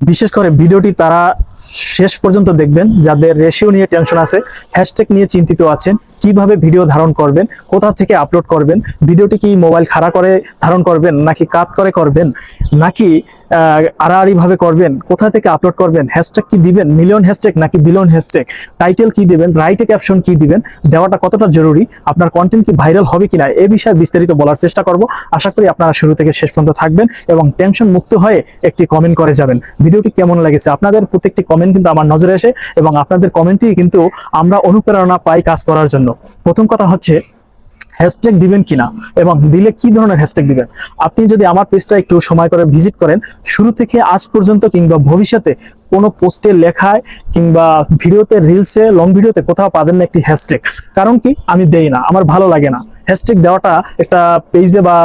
বিশেষ করে ভিডিওটি তারা শেষ পর্যন্ত দেখবেন। যাদের রেশিও নিয়ে টেনশন আছে হ্যাশট্যাগ নিয়ে চিন্তিত আছেন কীভাবে ভিডিও ধারণ করবেন কোথা থেকে আপলোড করবেন ভিডিওটি কি মোবাইল খাড়া করে ধারণ করবেন নাকি কাত করে করবেন নাকি আহ, আড়াআড়ি ভাবে করবেন কোথা থেকে আপলোড করবেন হ্যাশট্যাগ কি দিবেন মিলিয়ন হ্যাশট্যাগ নাকি বিলিয়ন হ্যাশট্যাগ টাইটেল কি দিবেন রাইটে ক্যাপশন কি দিবেন দেওয়াটা কতটা জরুরি আপনার কন্টেন্ট কি ভাইরাল হবে কিনা এ বিষয়ে বিস্তারিত বলার চেষ্টা করব। আশা করি আপনারা শুরু থেকে শেষ পর্যন্ত থাকবেন এবং টেনশন মুক্ত হয়ে একটি কমেন্ট করে যাবেন। ভিডিওটি কেমন লেগেছে? আপনাদের প্রত্যেকটি কমেন্ট কিন্তু আমার নজরে আসে এবং আপনাদের কমেন্টই কিন্তু আমরা অনুপ্রেরণা পাই কাজ করার জন্য। প্রথম কথা হচ্ছে হ্যাশট্যাগ দিবেন কিনা এবং দিলে কি ধরনের হ্যাশট্যাগ দিবেন? আপনি যদি আমার পেজটা একটু সময় করে ভিজিট করেন, শুরু থেকে আজ পর্যন্ত কিংবা ভবিষ্যতে কোনো পোস্টে লেখায় কিংবা ভিডিওতে রিলসে লং ভিডিওতে কোথাও পাবেন না একটি হ্যাশট্যাগ কারণ কি? আমি দেই না, আমার ভালো লাগে না। হ্যাশট্যাগ দেওয়াটা একটা পেজে বা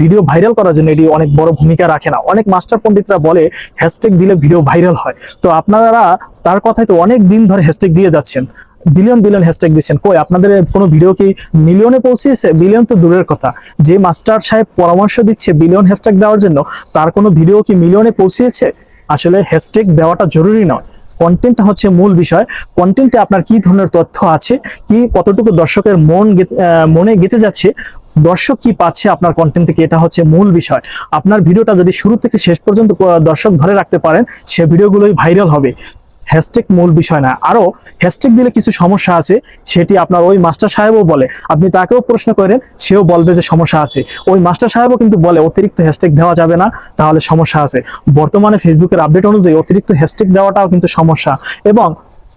ভিডিও ভাইরাল করার জন্য এটি অনেক বড় ভূমিকা রাখে না। অনেক মাস্টার পণ্ডিতরা বলে হ্যাশট্যাগ দিলে ভিডিও ভাইরাল হয়। তো আপনারা তার কথায় তো অনেক দিন ধরে হ্যাশট্যাগ দিয়ে যাচ্ছেন। বিলিয়ন বিলিয়ন হ্যাশট্যাগ দিচ্ছেন। কই, আপনাদের কোনো ভিডিও কি মিলিয়নে পৌঁছেছে বিলিয়ন তো দূরের কথা। যে মাস্টার সাহেব পরামর্শ দিচ্ছে বিলিয়ন হ্যাশট্যাগ দেওয়ার জন্য, তার কোনো ভিডিও কি মিলিয়নে পৌঁছেছে আসলে হ্যাশট্যাগ দেওয়াটা জরুরি নয়। কন্টেন্টটা হচ্ছে মূল বিষয়। কন্টেন্টে আপনার কি ধরনের তথ্য আছে? কি কতটুকু দর্শকের মন মনে গেতে যাচ্ছে? দর্শক কি পাচ্ছে আপনার কন্টেন্ট থেকে? এটা হচ্ছে মূল বিষয়। আপনার ভিডিওটা যদি শুরু থেকে শেষ পর্যন্ত দর্শক ধরে রাখতে পারেন, সে ভিডিওগুলোই ভাইরাল হবে। হ্যাশট্যাগ মূল বিষয় না। আরও হ্যাশট্যাগ দিলে কিছু সমস্যা আছে, সেটি আপনার ওই মাস্টার সাহেবও বলে। আপনি তাকেও প্রশ্ন করেন, সেও বলবে যে সমস্যা আছে। ওই মাস্টার সাহেবও কিন্তু বলে, অতিরিক্ত হ্যাশট্যাগ দেওয়া যাবে না, তাহলে সমস্যা আছে। বর্তমানে ফেসবুকের আপডেট অনুযায়ী অতিরিক্ত হ্যাশট্যাগ দেওয়াটাও কিন্তু সমস্যা। এবং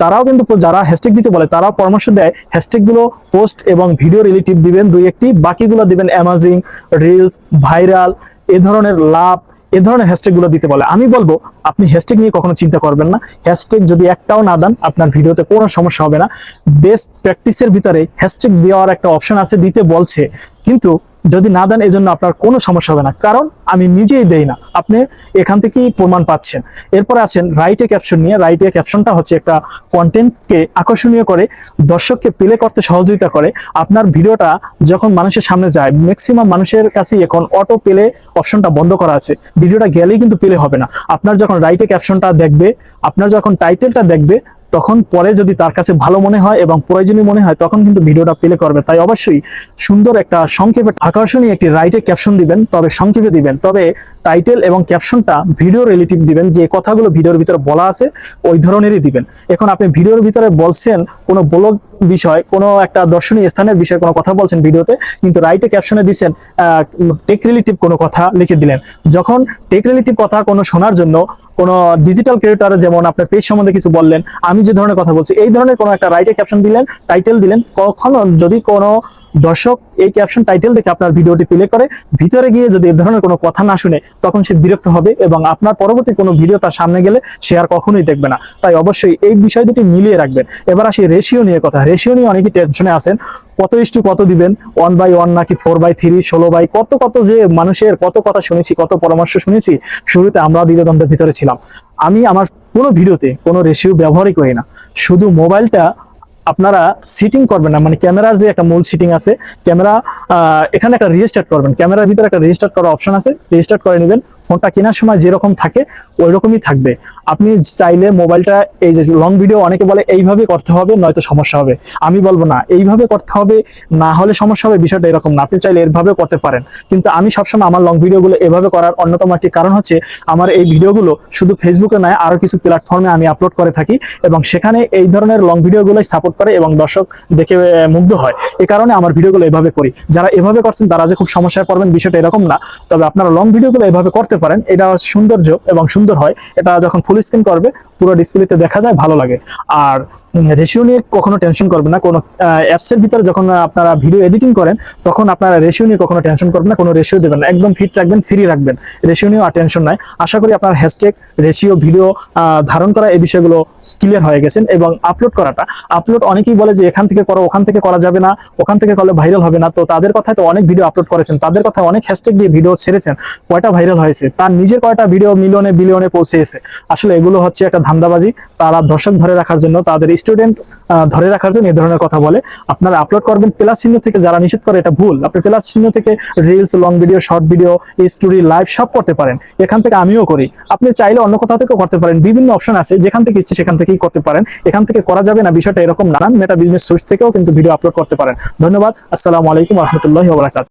তারাও কিন্তু যারা হ্যাশট্যাগ দিতে বলে, তারাও পরামর্শ দেয় হ্যাশট্যাগগুলো পোস্ট এবং ভিডিও রিলেটিভ দিবেন দুই একটি, বাকিগুলো দিবেন অ্যামাজিং রিলস ভাইরাল এ ধরনের লাভ এ ধরনের হ্যাশট্যাগগুলো দিতে বলে। আমি বলব, আপনি হ্যাশট্যাগ নিয়ে কখনো চিন্তা করবেন না। হ্যাশট্যাগ যদি একটাও না দেন, আপনার ভিডিওতে কোনো সমস্যা হবে না। বেস্ট প্র্যাকটিসের ভিতরে হ্যাশট্যাগ দেওয়ার একটা অপশন আছে, দিতে বলছে। কিন্তু যদি না দেন, এজন্য আপনার কোনো সমস্যা হবে না। কারণ আমি নিজেই দেই না। আপনি এখান থেকেই প্রমাণ পাচ্ছেন। এরপরে আছেন রাইটে ক্যাপশন নিয়ে। রাইটে ক্যাপশনটা হচ্ছে একটা কন্টেন্টকে আকর্ষণীয় করে, দর্শককে প্লে করতে সহযোগিতা করে। আপনার ভিডিওটা যখন মানুষের সামনে যায় ম্যাক্সিমাম মানুষের কাছেই এখন অটো প্লে অপশনটা বন্ধ করা আছে। ভিডিওটা গেলেই কিন্তু প্লে হবে না। আপনার যখন রাইটে ক্যাপশনটা দেখবে, আপনার যখন টাইটেলটা দেখবে তখন পরে যদি তার কাছে ভালো মনে হয় এবং প্রয়োজনীয় মনে হয়, তখন কিন্তু ভিডিওটা প্লে করবে। তাই অবশ্যই সুন্দর একটা সংক্ষেপে আকর্ষণীয় একটি রাইটে ক্যাপশন দিবেন, তবে সংক্ষেপে দিবেন। তবে টাইটেল এবং ক্যাপশনটা ভিডিও রিলেটিভ দিবেন, যে কথাগুলো ভিডিওর ভিতরে বলা আছে, ওই ধরনেরই দিবেন। এখন আপনি ভিডিওর ভিতরে বলছেন, কোনো ব্লগ বিষয়, কোনো একটা দর্শনীয় স্থানের বিষয়ে কোনো কথা বলছেন ভিডিওতে কিন্তু রাইটে ক্যাপশনে দিচ্ছেন টেক রিলেটিভ কোনো কথা লিখে দিলেন। যখন টেক রিলেটিভ কথা কোনো শোনার জন্য কোনো ডিজিটাল ক্রিয়েটার যেমন আপনার পেজ সম্বন্ধে কিছু বললেন, আমি যে ধরনের কথা বলছি, এই ধরনের কোনো একটা রাইটে ক্যাপশন দিলেন টাইটেল দিলেন, কখনো যদি কোনো দর্শক, এই ক্যাপশন টাইটেল দেখে আপনার ভিডিওটি প্লে করে, ভিতরে গিয়ে যদি এই ধরনের কোনো কথা না শুনে, তখন সে বিরক্ত হবে এবং আপনার পরবর্তী কোনো ভিডিও তার সামনে গেলে সে আর কখনোই দেখবে না। তাই অবশ্যই এই বিষয় দুটি মিলিয়ে রাখবেন। এবার আসি রেশিও নিয়ে কথা। রেশিও নিয়ে অনেকেই টেনশনে আছেন। কত ইস্টু কত দিবেন? ওয়ান বাই ওয়ান নাকি ফোর বাই থ্রি ষোলো বাই কত কত যে মানুষের কত কথা শুনেছি, কত পরামর্শ শুনেছি, শুরুতে আমরা দ্বিধাদ্বন্দ্বের ভিতরে ছিলাম। আমি আমার কোনো ভিডিওতে কোনো রেশিও ব্যবহারই করি না। শুধু মোবাইলটা আপনারা সিটিং করবেন না মানে ক্যামেরার যে একটা মূল সিটিং আছে, ক্যামেরা এখানে একটা রেজিস্টার করবেন, ক্যামেরার ভিতরে একটা রেজিস্টার করার অপশন আছে রেজিস্টার করে নেবেন। ফোনটা কেনার সময় যেরকম থাকে ওই রকমই থাকবে। আপনি চাইলে মোবাইলটা, এই যে লং ভিডিও অনেকে বলে, এইভাবে করতে হবে, নয়তো সমস্যা হবে। আমি বলব না, এইভাবে করতে হবে, না হলে সমস্যা হবে, বিষয়টা এরকম না। আপনি চাইলে এভাবে করতে পারেন। কিন্তু আমি সবসময় আমার লং ভিডিওগুলো এভাবে করার অন্যতম একটি কারণ হচ্ছে, আমার এই ভিডিওগুলো শুধু ফেসবুকে নয় আরও কিছু প্ল্যাটফর্মে আমি আপলোড করে থাকি এবং সেখানে এই ধরনের লং ভিডিওগুলোই সাপোর্ট করে এবং দর্শক দেখে মুগ্ধ হয়। এ কারণে আমার ভিডিওগুলো এভাবে করি। যারা এভাবে করছেন, তারা যে খুব সমস্যায় পড়বেন, বিষয়টা এরকম না। তবে আপনারা লং ভিডিওগুলো এভাবে করতে পারেন, এটা সৌন্দর্য এবং সুন্দর হয়। এটা যখন ফুল স্ক্রিন করবে, পুরো ডিসপ্লেতে দেখা যায়, ভালো লাগে। আর রেশিও নিয়ে কখনো টেনশন করবেন না। কোনো অ্যাপসের ভিতরে যখন আপনারা ভিডিও এডিটিং করেন, তখন আপনারা রেশিও নিয়ে কখনো টেনশন করবেন না, কোনো রেশিও দেবেন না। একদম ফিট রাখবেন ফ্রি রাখবেন। রেশিও নিয়েও আর টেনশন নাই। আশা করি আপনার হ্যাশট্যাগ রেশিও ভিডিও ধারণ করা এই বিষয়গুলো ক্লিয়ার হয়ে গেছেন এবং আপলোড করাটা। আপলোড অনেকেই বলে যে, এখান থেকে করো, ওখান থেকে করা যাবে না। ওখান থেকে করলে ভাইরাল হবে না। তো তাদের কথায় তো অনেক ভিডিও আপলোড করেছেন। তাদের কথায় অনেক হ্যাশট্যাগ দিয়ে ভিডিও ছেড়েছেন। কয়টা ভাইরাল হয়েছে? হয়েছে। তার নিজের কয়টা ভিডিও মিলিয়নে বিলিয়নে পৌঁছেছে আসলে এগুলো হচ্ছে একটা ধান্দাবাজি। তারা দর্শক ধরে রাখার জন্য, তাদের স্টুডেন্ট ধরে রাখার জন্য এই ধরনের কথা বলে। আপনারা আপলোড করবেন প্লাস চিহ্ন থেকে যারা নিষেধ করে, এটা ভুল। আপনি প্লাস চিহ্ন থেকে reels long video short video story live সব করতে পারেন। এখান থেকে আমিও করি। আপনি চাইলে অন্য কোথাও থেকেও করতে পারেন। বিভিন্ন অপশন আছে। যেখান থেকে ইচ্ছে, সেখান থেকেই করতে পারেন। এখান থেকে করা যাবে না, বিষয়টা এরকম নানান মেটা বিজনেস সোর্স থেকেও কিন্তু ভিডিও আপলোড করতে পারেন। ধন্যবাদ। আসসালামু আলাইকুম রহমতুল্লাহ ওবরাকাত